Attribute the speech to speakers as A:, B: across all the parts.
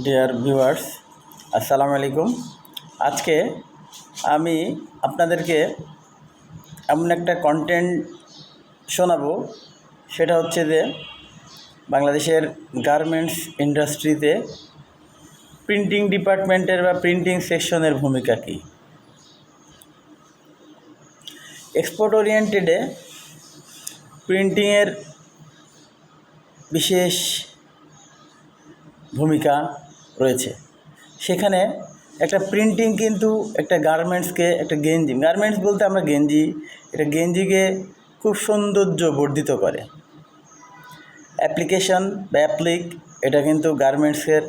A: Dear viewers আসসালামু আলাইকুম। আজকে আমি আপনাদেরকে এমন একটা কন্টেন্ট শোনাবো। সেটা হচ্ছে যে বাংলাদেশের গার্মেন্টস ইন্ডাস্ট্রিতে প্রিন্টিং ডিপার্টমেন্টের বা প্রিন্টিং সেকশনের ভূমিকা কী? এক্সপোর্ট ওরিয়েন্টেডে প্রিন্টিংয়ের বিশেষ ভূমিকা রয়েছে। সেখানে একটা প্রিন্টিং কিন্তু একটা গার্মেন্টসকে একটা গেঞ্জি গার্মেন্টস বলতে আমরা গেঞ্জি, এটা গেঞ্জিকে খুব সৌন্দর্য বর্ধিত করে। অ্যাপ্লিকেশন বা অ্যাপ্লিক এটা কিন্তু গার্মেন্টসের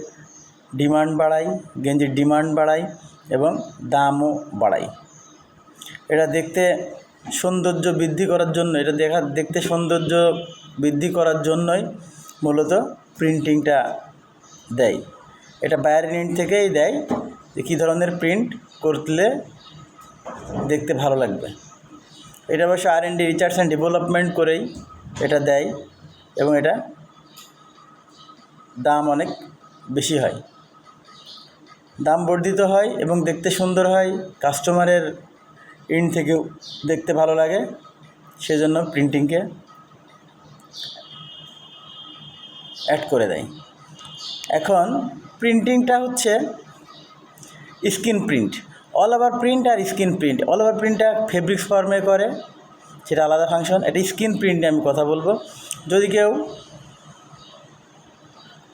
A: ডিমান্ড বাড়ায়, গেঞ্জির ডিমান্ড বাড়ায় এবং দামও বাড়ায়। এটা দেখতে সৌন্দর্য বৃদ্ধি করার জন্য, এটা দেখা, দেখতে সৌন্দর্য বৃদ্ধি করার জন্যই মূলত প্রিন্টিংটা দেয়। এটা বাইরের ইউনিট থেকেই দেয় যে কী ধরনের প্রিন্ট করলে দেখতে ভালো লাগবে। এটা অবশ্য R and D research and development করেই এটা দেয় এবং এটা দাম অনেক বেশি হয়। দাম বর্ধিত হয় এবং দেখতে সুন্দর হয়, কাস্টমারের ইন থেকেও দেখতে ভালো লাগে, সেজন্য প্রিন্টিংকে অ্যাড করে দেয়। এখন প্রিন্টিংটা হচ্ছে screen print all over print আর স্ক্রিন প্রিন্ট অল ওভার প্রিন্টটা ফেব্রিক্স ফর্মে করে, সেটা আলাদা ফাংশন এটা স্ক্রিন প্রিন্টে আমি কথা বলব। যদি কেউ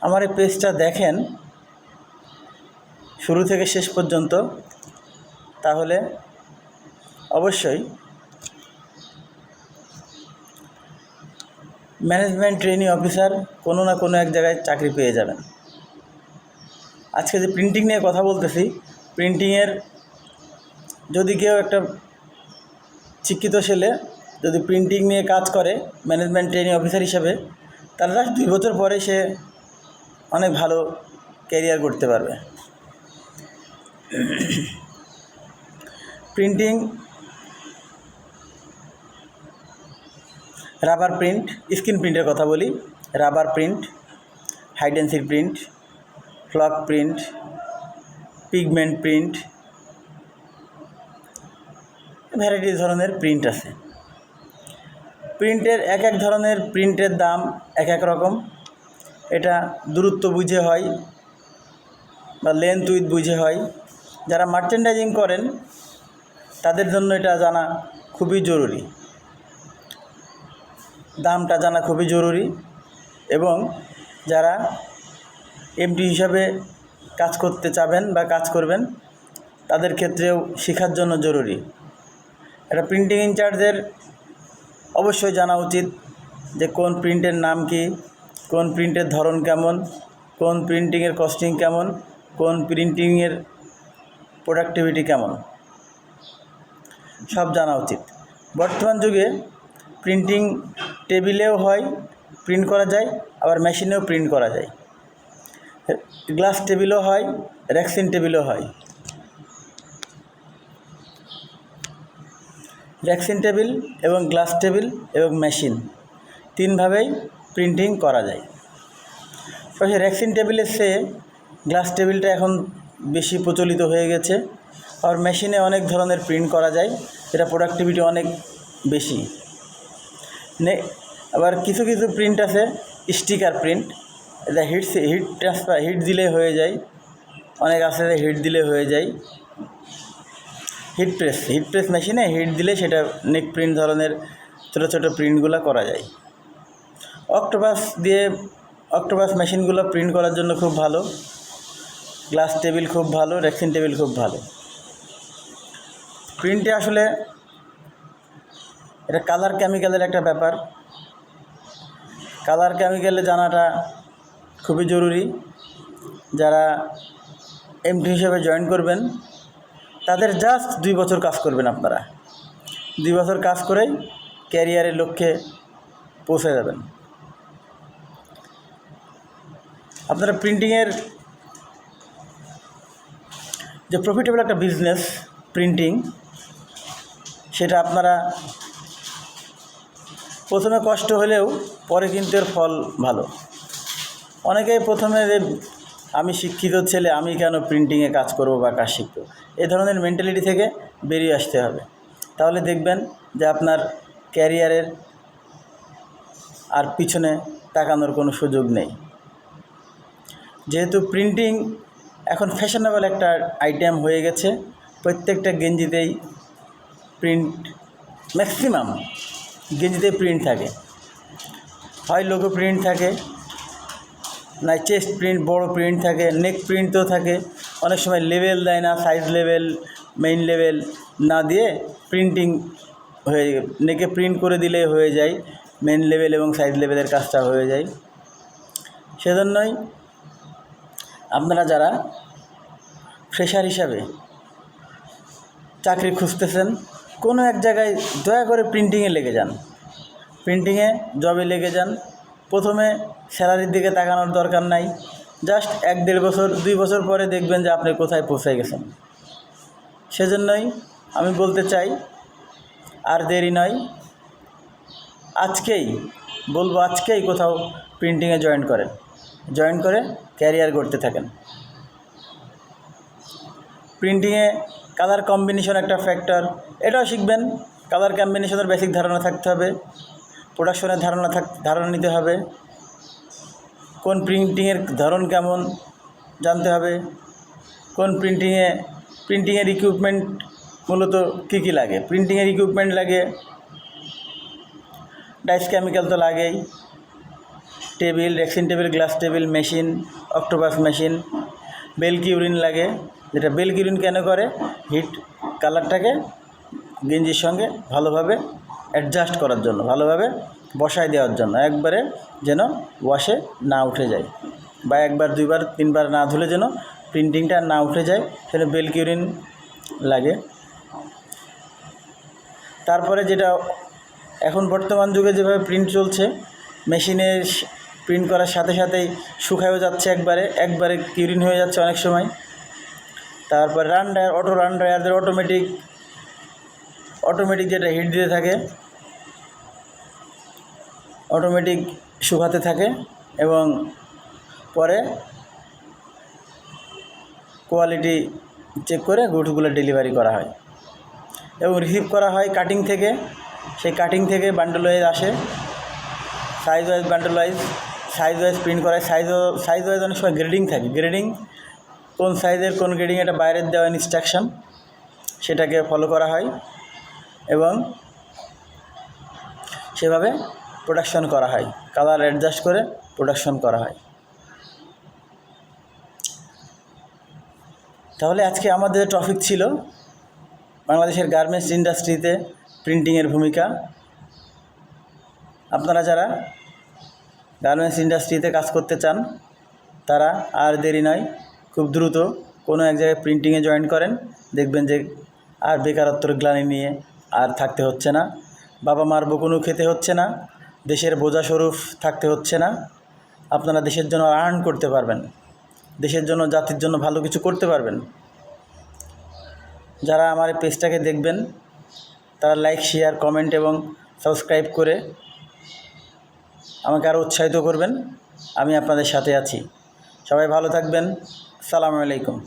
A: আমার এই পেজটা দেখেন, শুরু থেকে শেষ পর্যন্ত, তাহলে অবশ্যই ম্যানেজমেন্ট ট্রেনিং অফিসার কোনো না কোনো এক জায়গায় চাকরি পেয়ে যাবেন। আজকে যে প্রিন্টিং নিয়ে কথা বলতেছি প্রিন্টিংয়ের যদি কেউ একটা শিক্ষিত ছেলে যদি প্রিন্টিং নিয়ে কাজ করে ম্যানেজমেন্ট ট্রেনিং অফিসার হিসাবে, তাহলে জাস্ট দুই বছর পরে সে অনেক ভালো ক্যারিয়ার করতে পারবে। প্রিন্টিং রাবার প্রিন্ট স্ক্রিন প্রিন্টের কথা বলি rubber print হাইডেন্সির print flock print pigment print variety ধরনের প্রিন্ট আছে। প্রিন্টের এক এক ধরনের প্রিন্টের দাম এক এক রকম। এটা দূরত্ব বুঝে হয় বা লেন্থ উইথ বুঝে হয়। যারা মার্চেন্ডাইজিং করেন, তাদের জন্য এটা জানা খুবই জরুরি। দামটা জানা খুবই জরুরি এবং যারা এমডি হিসাবে কাজ করতে চাবেন বা কাজ করবেন, তাদের ক্ষেত্রেও শেখার জন্য জরুরি। একটা প্রিন্টিং ইনচার্জের অবশ্যই জানা উচিত যে কোন প্রিন্টের নাম কি, কোন প্রিন্টের ধরন কেমন, কোন প্রিন্টিংয়ের কস্টিং কেমন, কোন প্রিন্টিংয়ের প্রোডাক্টিভিটি কেমন। সব জানা উচিত। বর্তমান যুগে প্রিন্টিং টেবিলেও হয় প্রিন্ট করা যায়, আবার মেশিনেও প্রিন্ট করা যায়। গ্লাস টেবিলও হয়, র্যাক্সিন টেবিলও হয়। র্যাক্সিন টেবিল এবং গ্লাস টেবিল এবং মেশিন তিনভাবেই প্রিন্টিং করা যায়। তবে র্যাক্সিন টেবিলের চেয়ে গ্লাস টেবিলটা এখন বেশি প্রচলিত হয়ে গেছে। আর মেশিনে অনেক ধরনের প্রিন্ট করা যায় এটা প্রোডাক্টিভিটি অনেক বেশি। নে, আবার কিছু কিছু প্রিন্ট আছে, স্টিকার প্রিন্ট। এটা হিট হিট ট্রান্সফার হিট দিলে হয়ে যায়। অনেক আছে হিট দিলে হয়ে যায়। হিট প্রেস হিট প্রেস মেশিনে হিট দিলে সেটা নেক প্রিন্ট ধরনের ছোটো ছোটো প্রিন্টগুলো করা যায়। অক্টোপাস দিয়ে অক্টোপাস মেশিনগুলো প্রিন্ট করার জন্য খুব ভালো। গ্লাস টেবিল খুব ভালো রেক্সিন টেবিল খুব ভালো। প্রিন্টে আসলে এটা কালার কেমিক্যালের একটা ব্যাপার। কালার কেমিক্যালে জানাটা খুবই জরুরি। যারা এমটি হিসেবে জয়েন করবেন, তাদের জাস্ট দুই বছর কাজ করবেন আপনারা। দুই বছর কাজ করেই ক্যারিয়ারের লক্ষ্যে পৌঁছে যাবেন। আপনারা প্রিন্টিংয়ের যে প্রফিটেবল একটা বিজনেস প্রিন্টিং সেটা আপনারা প্রথমে কষ্ট হলেও পরে কিন্তু এর ফল ভালো। অনেকেই প্রথমে যে আমি শিক্ষিত ছেলে, আমি কেন প্রিন্টিংয়ে কাজ করব বা কাজ শিখব? এ ধরনের মেন্টালিটি থেকে বেরিয়ে আসতে হবে। তাহলে দেখবেন যে আপনার ক্যারিয়ারের আর পিছনে তাকানোর কোনো সুযোগ নেই। যেহেতু প্রিন্টিং এখন ফ্যাশনেবল একটা আইটেম হয়ে গেছে, প্রত্যেকটা গেঞ্জিতেই প্রিন্ট ম্যাক্সিমাম গেঞ্জিতে প্রিন্ট থাকে। হয় লোগো প্রিন্ট থাকে না চেস্ট প্রিন্ট বড় প্রিন্ট থাকে নেক প্রিন্টও থাকে। অনেক সময় লেভেল দেয় না সাইজ লেভেল মেইন লেভেল না দিয়ে প্রিন্টিং হয়ে নেকে প্রিন্ট করে দিলে হয়ে যায় মেন লেভেল এবং সাইজ লেভেলের কাজটা হয়ে যায়। সেজন্যই আপনারা যারা ফ্রেশার হিসাবে চাকরি খুঁজতেছেন, কোনো এক জায়গায় দয়া করে প্রিন্টিংয়ে লেগে যান। প্রিন্টিংয়ে জবে লেগে যান। প্রথমে স্যালারির দিকে তাকানোর দরকার নাই। জাস্ট এক দেড় বছর, দুই বছর পরে দেখবেন যে আপনি কোথায় পৌঁছে গেছেন। সেজন্যই আমি বলতে চাই, আর দেরি নয়, আজকেই বলব আজকেই কোথাও প্রিন্টিংয়ে জয়েন করেন। জয়েন করে ক্যারিয়ার করতে থাকেন। প্রিন্টিংয়ে কালার কম্বিনেশন একটা ফ্যাক্টর এটাও শিখবেন। কালার কম্বিনেশনের বেসিক ধারণা থাকতে হবে। প্রোডাকশনের ধারণা থাক, ধারণা নিতে হবে। কোন প্রিন্টিংয়ের ধরন কেমন জানতে হবে। কোন প্রিন্টিংয়ে, প্রিন্টিংয়ের ইকুইপমেন্ট মূলত কী কী লাগে। প্রিন্টিংয়ের ইকুইপমেন্ট লাগে ডাইস কেমিক্যাল তো লাগেই। Table rexine table glass table machine octopus machine বেলকিউরিন লাগে। যেটা বেলকিউরিন কেন করে? হিট কালারটাকে গেঞ্জির সঙ্গে ভালোভাবে অ্যাডজাস্ট করার জন্য, ভালোভাবে বসায় দেওয়ার জন্য, একবারে যেন ওয়াশে না উঠে যায় বা একবার, দুইবার, তিনবার না ধুলে যেন প্রিন্টিংটা না উঠে যায় সেটা বেলকিউরিন লাগে। তারপরে যেটা এখন বর্তমান যুগে যেভাবে প্রিন্ট চলছে মেশিনে প্রিন্ট করার সাথে সাথেই শুকায়ও যাচ্ছে একবারে একবারে কিউরিন হয়ে যাচ্ছে অনেক সময়। তারপর রান ড্রায়ার অটো রান ড্রায়ারদের অটোমেটিক অটোমেটিক যেটা হিট দিতে থাকে অটোমেটিক শুকাতে থাকে এবং পরে কোয়ালিটি চেক করে গুডগুলো ডেলিভারি করা হয়। এবং রিসিভ করা হয় কাটিং থেকে, সেই কাটিং থেকে বান্ডেল ওয়াইজ আসে। Size wise bundle wise size wise print করা হয় সাইজ সাইজ ওয়াইজ অনেক সময় গ্রেডিং থাকে। গ্রেডিং কোন সাইজের কোন গ্রেডিং এটা বাইরের দেওয়া ইনস্ট্রাকশন সেটাকে ফলো করা হয়। এবং সেভাবে প্রোডাকশন করা হয়। কালার অ্যাডজাস্ট করে প্রোডাকশন করা হয়। তাহলে আজকে আমাদের টপিক ছিল বাংলাদেশের গার্মেন্টস ইন্ডাস্ট্রিতে প্রিন্টিংয়ের ভূমিকা। আপনারা যারা গার্মেন্টস ইন্ডাস্ট্রিতে কাজ করতে চান, তারা আর দেরি নয়, খুব দ্রুত কোনো এক জায়গায় প্রিন্টিংয়ে জয়েন করেন। দেখবেন যে আর বেকারত্বর গ্লানি নিয়ে আর থাকতে হচ্ছে না। বাবা মার বকুনু খেতে হচ্ছে না। দেশের বোঝা স্বরূপ থাকতে হচ্ছে না। আপনারা দেশের জন্য আর্ন করতে পারবেন। দেশের জন্য, জাতির জন্য ভালো কিছু করতে পারবেন। যারা আমার এই পেজটাকে দেখবেন, তারা লাইক শেয়ার কমেন্ট এবং সাবস্ক্রাইব করে আমাকে আরও উৎসাহিত করবেন। আমি আপনাদের সাথে আছি। সবাই ভালো থাকবেন। সালামু আলাইকুম।